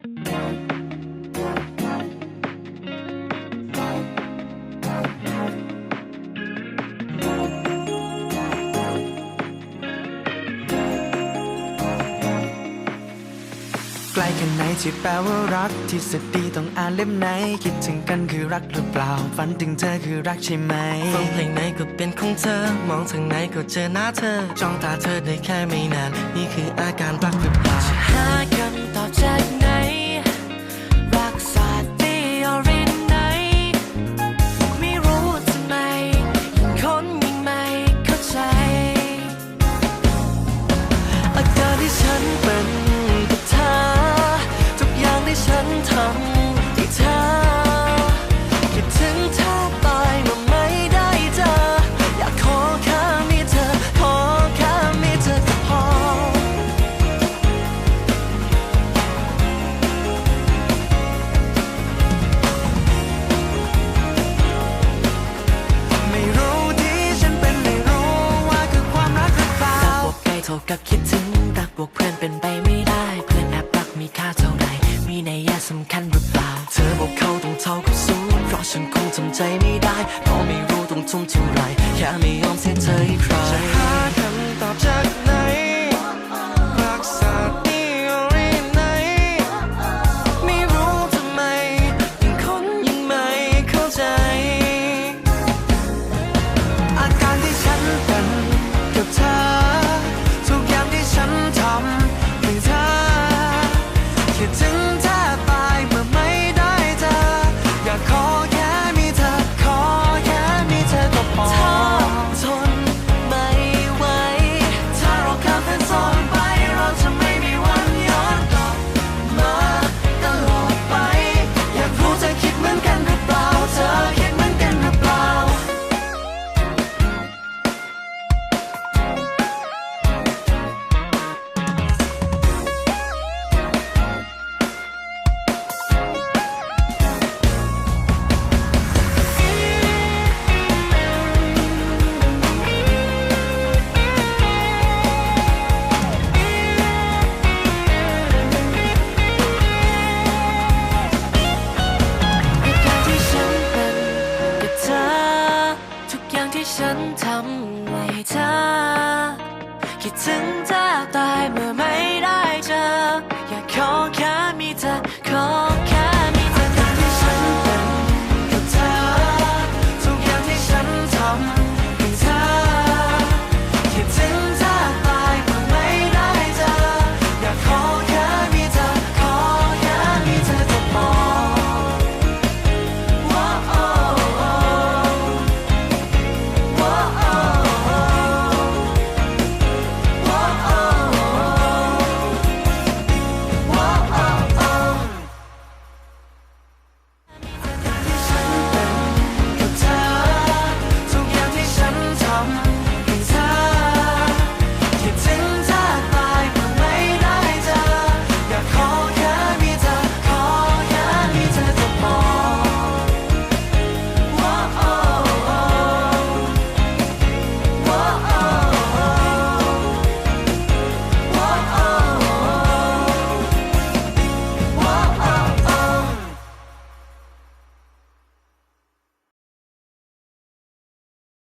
ใกล้แค่ไหนที่แปลว่ารักที่สดีต้องอ่านเล่มไหน คิดถึงกันคือรักหรือเปล่า ฝันถึงเธอคือรักใช่ไหมฟังเพลงไหนก็เป็นของเธอ มองทางไหนก็เจอหน้าเธอ จ้องตาเธอได้แค่ไม่นาน นี่คืออาการรักหรือเปล่า กับคิดถึงรักบวกเพื่อนเป็นไปไม่ได้ เพื่อนแอบรักมีค่าเท่าไหร่ มีในยะสำคัญหรือเปล่า เธอบอกเขาต้องเท่ากับศูนย์เพราะฉันคงทำใจไม่ได้เพราะไม่รู้ต้องทุ่มเท่าไหร่แค่ไม่ยอมเสียเธอ 灯塔